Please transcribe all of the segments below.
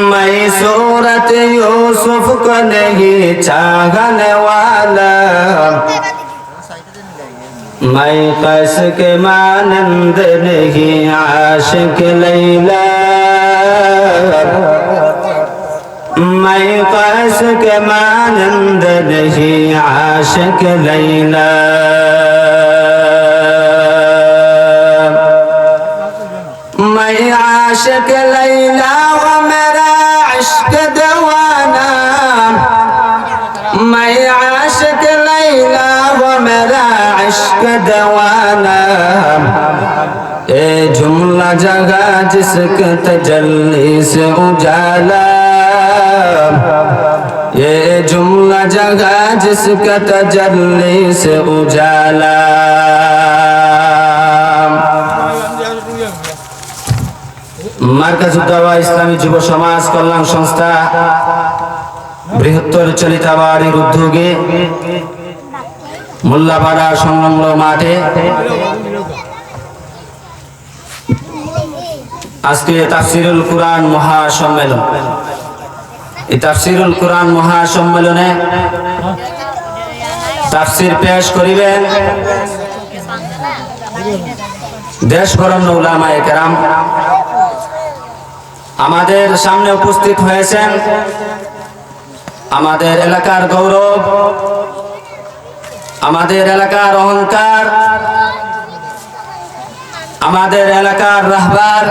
मैं सूरत यूसुफ को नहीं चाहने वाला मैं कस के मानंद नहीं आशिक लैला मैं कस के मानंद नहीं आशिक लैला जिसके तजल्ली से उजाला ये जुमला जगह जिसका तजल्ली से उजाला মার্কাজুদ্দাওয়া ইসলামী যুব সমাজ কল্যাণ সংস্থা বৃহত্তর চলিতাবাড়ির উদ্যোগে মোল্লাপাড়া সংলগ্ন মাঠে আজকে তাফসিরুল কোরআন মহাসম্মেলন। এই তাফসিরুল কোরআন মহাসম্মেলনে তাফসির পেশ করিবেন দেশ বরণ্য উলামায়ে কেরাম। আমাদের সামনে উপস্থিত হয়েছেন আমাদের এলাকার গৌরব, আমাদের এলাকার অহংকার আমাদের এলাকার রাহবার,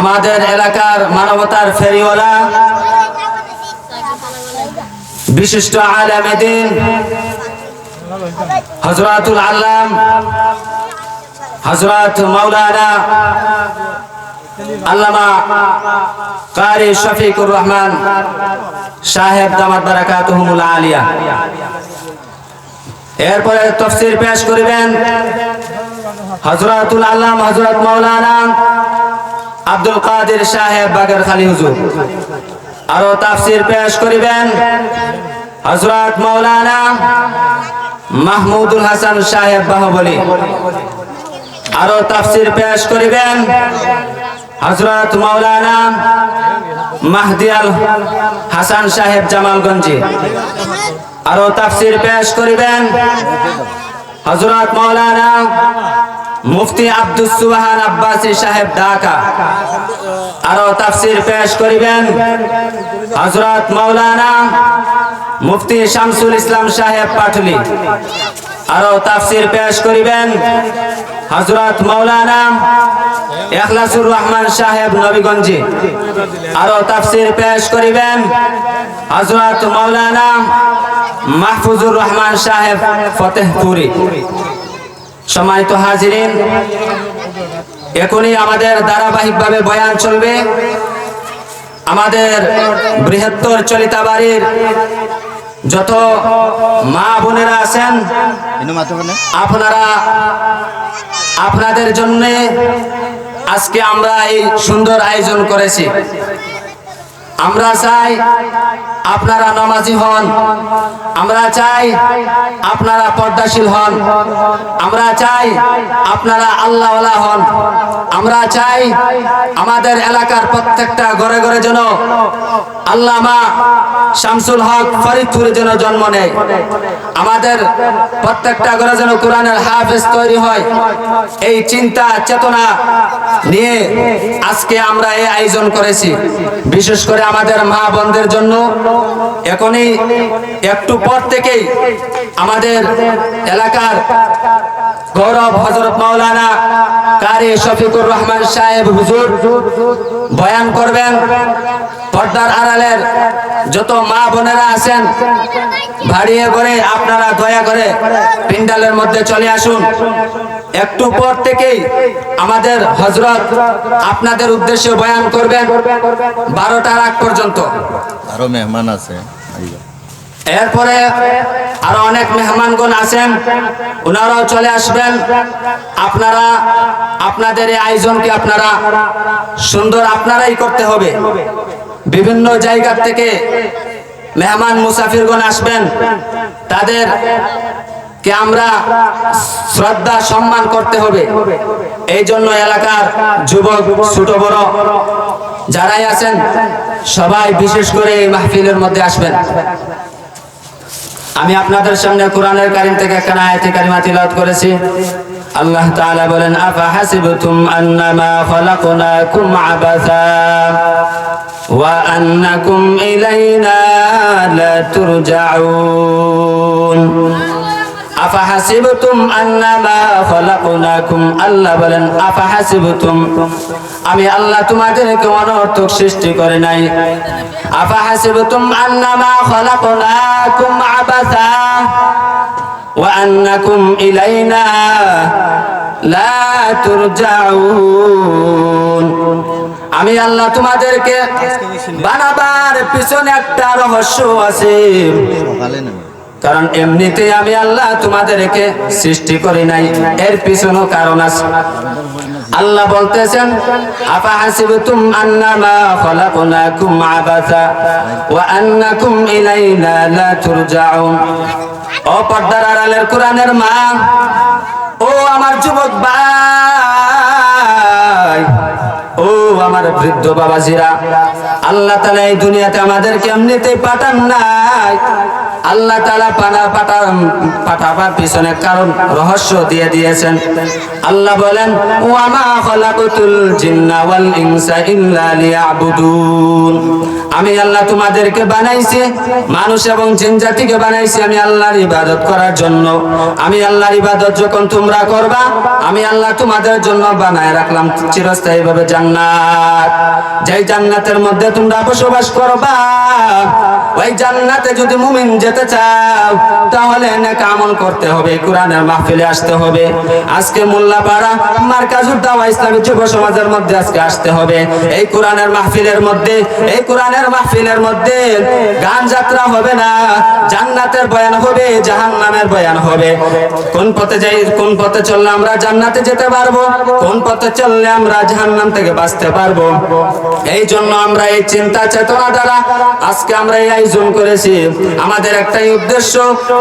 আমাদের এলাকার মানবতার ফেরিওয়ালা, বিশিষ্ট আলমেদিন হজরতুল আল্লাম হজরত মৌলানা আল্লামা কারি শফিকুর রহমান সাহেব দামাত বারাকাতুহুমুল আলিয়া। এরপরে তফসির পেশ করিবেন হজরতুল আল্লাম হজরত মৌলানা আব্দুল কাদের সাহেব বাগের খালি হুজুর। আরও তাফসির পেশ করিবেন হজরত মৌলানা মাহমুদুল হাসান সাহেব বাহুবলী। আরও তাফসির পেশ করিবেন হজরত মাওলানা মাহদিয়াল হাসান সাহেব জামালগঞ্জি। আরও তাফসির পেশ করিবেন। হজরত মাওলানা মুফতি আব্দুস সুবহান আব্বাসী সাহেব ঢাকা। আরও তাফসির পেশ করিবেন। হজরত মাওলানা মুফতি শামসুল ইসলাম সাহেব পাটলি। আরও তাফসির পেশ করিবেন। হজরত মাওলানা এখলাসুর রহমান সাহেব নবীগঞ্জি। আরও তাফসির পেশ করিবেন। হজরত মাওলানা মাহফুজুর রহমান সাহেব ফতেহপুরি। সম্মানিত হাজিরিন এখনই আমাদের ধারাবাহিকভাবে বয়ান চলবে। আমাদের বৃহত্তর চলিতা বাড়ির যত মা বোনেরা আছেন আপনারা আপনাদের জন্য আজকে আমরা এই সুন্দর আয়োজন করেছি। আমরা চাই আপনারা নামাজি হন। আমরা চাই আপনারা পর্দাশীল হন। আমরা চাই আপনারা আল্লাহওয়ালা হন। আমরা চাই আমাদের এলাকার প্রত্যেকটা ঘরে ঘরে যেন আল্লামা শামসুল হক ফরিদপুরে যেন জন্ম নেয়। আমাদের প্রত্যেকটা ঘরে যেন কোরআনের হাফেজ তৈরি হয়। এই চিন্তা, চেতনা নিয়ে আজকে আমরা এই আয়োজন করেছি। বিশেষ করে আমাদের মা বোনদের জন্য। এখনই একটু পর থেকেই আমাদের এলাকার গৌরব হজরত মাওলানা কারি শফিকুর রহমান সাহেব হুজুর বয়ান করবেন। পর্দার আড়ালের যত মা বোনেরা আছেন ভাড়িয়ে করে আপনারা দয়া করে পিন্ডালের মধ্যে চলে আসুন। একটু পর থেকেই আমাদের হজরত আপনাদের উদ্দেশ্যে বয়ান করবেন বারোটার আগ পর্যন্ত। আরও মেহমান আছে। এরপরে আরও অনেক মেহমানগণ আছেন ওনারাও চলে আসবেন। আপনারা, আপনাদের এই আয়োজনকে আপনারা সুন্দর আপনারাই করতে হবে। বিভিন্ন জায়গা থেকে মেহমান মুসাফিরগণ আসবেন। তাদের কে আমরা শ্রদ্ধা, সম্মান করতে হবে। এই জন্য এলাকার যুবক, ছোট, বড় যারাই আছেন, সবাই বিশেষ করে এই মাহফিলের মধ্যে আসবেন। আমি আপনাদের সামনে কোরআনের কারিম থেকে একটা আয়াতে কারিমা তিলাওয়াত করেছি। আল্লাহ তাআলা বলেন, আফা হাসিবতুম আন্নামা খলাকনাকুম আবাসা? ওয়া আন্নাকুম ইলাইনা লা তুরজাউন আফা হাসিবতুম আন্নামা খলাকনাকুম? আল্লাহ বলেন, আফা হাসিবতুম, আমি আল্লাহ তোমাদেরকে অনর্থক সৃষ্টি করে নাই। আফা أنما خلقناكم عبثا وأنكم إلينا لا ترجعون؟ আমি আল্লাহ তোমাদেরকে বানাবার পিছনে একটা রহস্য আছে। কারণ এমনিতে আমি আল্লাহ তোমাদেরকে সৃষ্টি করি নাই। এর পিছনেও কারণ আছে। আল্লাহ বলতেছেন, আফা হাসিবতুম আন্নামা খলাকনাকুম আবাসা ওয়া আন্নাকুম ইলাইনা লা তুরজাউন। ও পর্দার আড়ালের কোরআনের মা, ও আমার যুবক ভাই, ও আমার বৃদ্ধ বাবাজিরা, আল্লাহ তালা এই দুনিয়াতে আমাদেরকে এমনিতেই পাঠান নাই। আল্লাহ তালা পানা পাঠা পাঠাবার পিছনে কারণ রহস্য দিয়ে দিয়েছেন। আল্লাহ বলেন ওয়ামা খলাকুতুল জিন্না ওয়াল ইনসা ইল্লা লিয়াবুদুন। আমি আল্লাহ তোমাদেরকে বানাইছি, মানুষ এবং জিন জাতিকে বানাইছি আমি আল্লাহর ইবাদত করার জন্য। আমি আল্লাহর ইবাদত যখন তোমরা করবা, আমি আল্লাহ তোমাদের জন্য বানায় রাখলাম চিরস্থায়ী ভাবে জান্নাত। যেই জান্নাতের মধ্যে তোমরা বসবাস করবা, ওই জান্নাতে যদি মুমিন যেতে চাও, তাহলে নেক আমল করতে হবে, কোরআনের মাহফিলে আসতে হবে। আজকে মোল্লাপাড়া মার্কাজুর দাওয়া ইসলামী যুব সমাজের মধ্যে আজকে আসতে হবে। এই কোরআনের মাহফিলের মধ্যে, এই কোরআনের মাহফিলের মধ্যে গান যাত্রা হবে না, জান্নাতের বয়ান হবে, জাহান্নামের বয়ান হবে। কোন পথে যাই, কোন পথে চললে আমরা জান্নাতে যেতে পারব, কোন পথে চললে আমরা জাহান্নাম থেকে বাঁচতে পারব? এই জন্য আমরা এই চিন্তা চেতনা দ্বারা আজকে আমরা এই আয়োজন করেছি। আমাদের একটাই উদ্দেশ্য,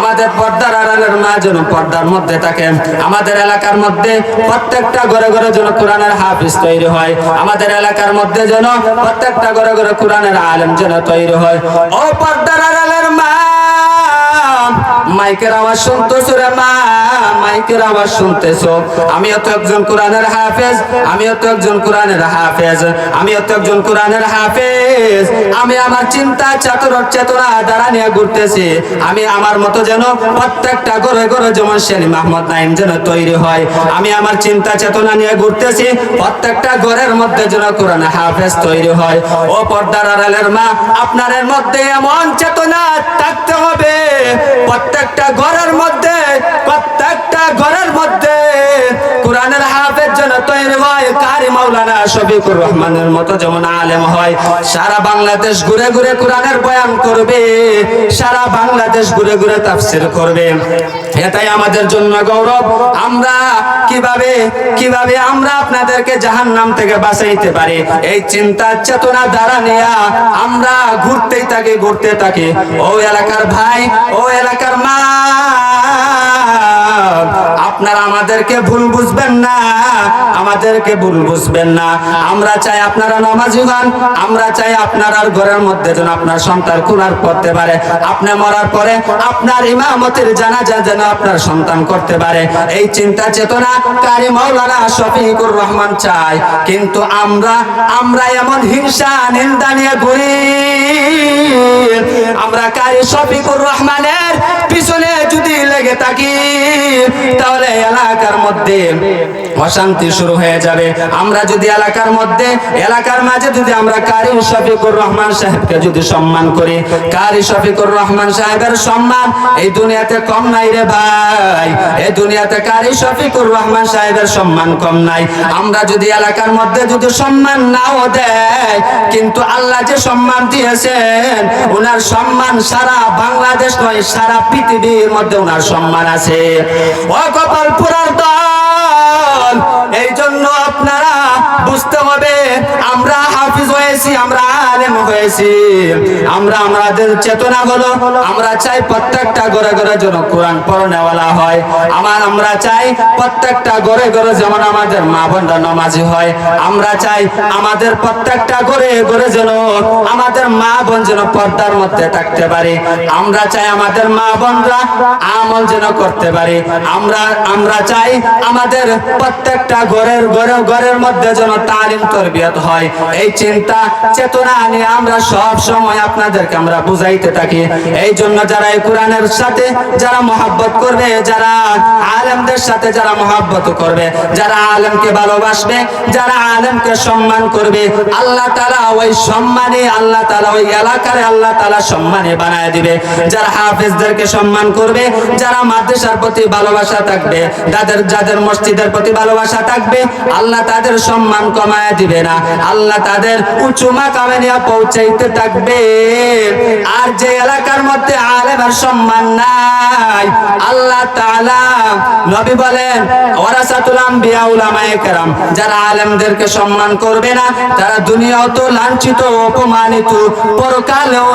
আমাদের পর্দার আড়ালের মা যেন পর্দার মধ্যে থাকে। আমাদের এলাকার মধ্যে প্রত্যেকটা ঘরে ঘরে যেন কোরআনের হাফিজ তৈরি হয়। আমাদের এলাকার মধ্যে যেন প্রত্যেকটা ঘরে ঘরে কোরআনের আলেম যেন তৈরি হয়। ও পর্দার আড়ালের মা মাইকের আওয়াজ শুনতো সুরে মা। মাইকের আওয়াজ শুনতেছো? আমিও তো একজন কোরআনের হাফেজ আমিও তো একজন কোরআনের হাফেজ আমিও তো একজন কোরআনের হাফেজ। আমি আমার চিন্তা চাতুর চেতনা দ্বারা নিয়ে ঘুরতেছি। আমি আমার মতো যেন প্রত্যেকটা ঘরে ঘরে যেমন শেলি মাহমদ নাইম যেন তৈরি হয়, আমি আমার চিন্তা, চেতনা নিয়ে ঘুরতেছি, প্রত্যেকটা ঘরের মধ্যে যেন কোরআন হাফেজ তৈরি হয়। ও পর্দার আড়ালের মা আপনার মধ্যে এমন চেতনা থাকতে হবে, প্রত্যেকটা ঘরের মধ্যে প্রত্যেকটা ঘরের মধ্যে কোরআনের হাফেজ যেন তৈরি হয়, কারি মাওলানা শফিকুর রহমানের মতো যেমন আলেম হয়। সারা বাংলাদেশ ঘুরে ঘুরে কোরআনের বয়ান করবে, সারা বাংলাদেশ ঘুরে ঘুরে তাফসির করবে। এটাই আমাদের জন্য গৌরব। আমরা কীভাবে কীভাবে আমরা আপনাদেরকে জাহান্নাম থেকে বাঁচাইতে পারি? এই চিন্তা চেতনা দ্বারা নিয়া আমরা ঘুরতেই থাকি, ঘুরতে থাকি। ও এলাকার ভাই, ও এলাকার মা আপনারা আমাদেরকে ভুল বুঝবেন না, আমাদেরকে ভুল বুঝবেন না। আমরা চাই আপনারা নামাজি হন, আমরা চাই আপনার ঘরের মধ্যে যেন আপনার সন্তান কুনার করতে পারে। আপনি মরার পরে আপনার ইমামতের জানাজা যেন আপনার সন্তান করতে পারে। এই চিন্তা চেতনা কারি মাওলানা শফিকুর রহমান চাই। কিন্তু আমরা আমরা এমন হিংসা, নিন্দা নিয়ে ঘুরি। আমরা কারি শফিকুর রহমানের পিছনে যদি লেগে থাকি, তাহলে এলাকার মধ্যে অশান্তি শুরু হয়ে যাবে। আমরা যদি এলাকার মধ্যে, এলাকার মাঝে যদি আমরা কারি শফিকুর রহমান সাহেবকে যদি সম্মান করি, কারি শফিকুর রহমান সাহেবের সম্মান এই দুনিয়াতে কম নাই রে ভাই। এই দুনিয়াতে কারি শফিকুর রহমান সাহেবের সম্মান কম নাই। আমরা যদি এলাকার মধ্যে যদি সম্মান নাও দেয়, কিন্তু আল্লাহ যে সম্মান দিয়েছেন ওনার সম্মান সারা বাংলাদেশ নয়, সারা পৃথিবীর মধ্যে ওনার সম্মান আছে। ও গোপালপুরার দল এই জন্য আপনারা বুঝতে হবে আমরা হাফিজ হয়েছি আমরা আলেম হয়েছি আমরা আমাদের চেতনা হলো, আমরা চাই প্রত্যেকটা ঘরে ঘরে যেন কোরআন পড়নেওয়ালা হয়। আমার আমরা চাই প্রত্যেকটা ঘরে ঘরে যেমন আমাদের মা বোনরা নামাজি হয়, আমরা চাই আমাদের প্রত্যেকটা ঘরে ঘরে যেন আমাদের মা বোন যেন পর্দার মধ্যে থাকতে পারে। আমরা চাই আমাদের মা বোনরা আমল যেন করতে পারে। আমরা আমরা চাই আমাদের প্রত্যেকটা ঘরের ঘরে ঘরের মধ্যে যেন তালিম, তরবিয়ত হয়। এই চিন্তা, চেতনা নিয়ে আমরা সব সময় আপনাদেরকে আমরা বুঝাইতে থাকি। এই জন্য যারা এই কোরআনের সাথে যারা মহাব্বত করবে, যারা আলেমদের সাথে যারা মহাব্বত করবে, যারা আলেমকে ভালোবাসবে, যারা আলেমকে সম্মান করবে, আল্লাহ তালা ওই সম্মানে, আল্লাহ তালা ওই এলাকার আল্লাহ তালা সম্মানে বানায় দিবে। যারা হাফেজদেরকে সম্মান করবে, যারা মাদ্রাসার প্রতি ভালোবাসা থাকবে যাদের যাদের মসজিদের প্রতি ভালোবাসা থাকবে, আল্লাহ তাদের সম্মান কমায় দিবে না। আল্লাহ তাদের উঁচু মাকামে নিয়ে পৌঁছাইতে থাকবে। আর যে এলাকার মধ্যে আলেমের সম্মান নাই, আল্লাহ নবী বলেন, ওয়ারাসাতুল আম্বিয়া উলামায়ে কেরাম, যারা আলেমদেরকে সম্মান করবে না, তারা দুনিয়াও তো লাঞ্ছিত, অপমানিত, পরকালেও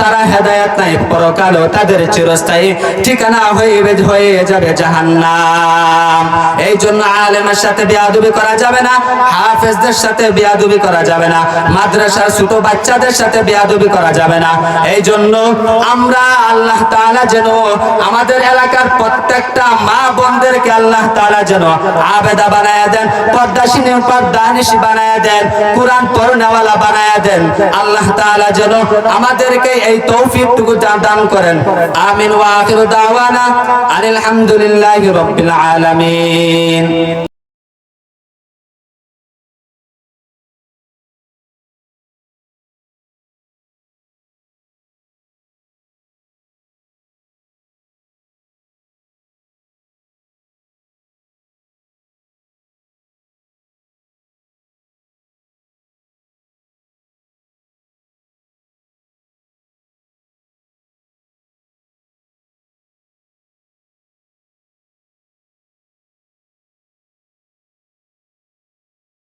তারা হেদায়েত নাই, পরকালেও তাদের চিরস্থায়ী ঠিকানা হয়ে হয়ে যাবে জাহান্নাম। এই জন্য আলেমের সাথে বেয়াদবি করা যাবে না, হাফেজদের সাথে বেয়াদবি করা যাবে না, মাদ্রাসার ছোট বাচ্চাদের সাথে বেয়াদবি করা যাবে না। এই জন্য আমরা আল্লাহ তাআলা যেন আমাদের এলাকার প্রত্যেকটা মা বোনদেরকে আল্লাহ তাআলা যেন আবেদা বানায় দেন পর্দাসিনী পর্দানিশী বানায় দেন, কোরআন পড়নেওয়ালা বানায় দেন, আল্লাহ তাআলা যেন আমাদেরকে এই তৌফিকটুকু দান করেন। আমিন ওয়া আখিরু দাওয়ানা আলহামদুলিল্লাহি রাব্বিল আলামিন।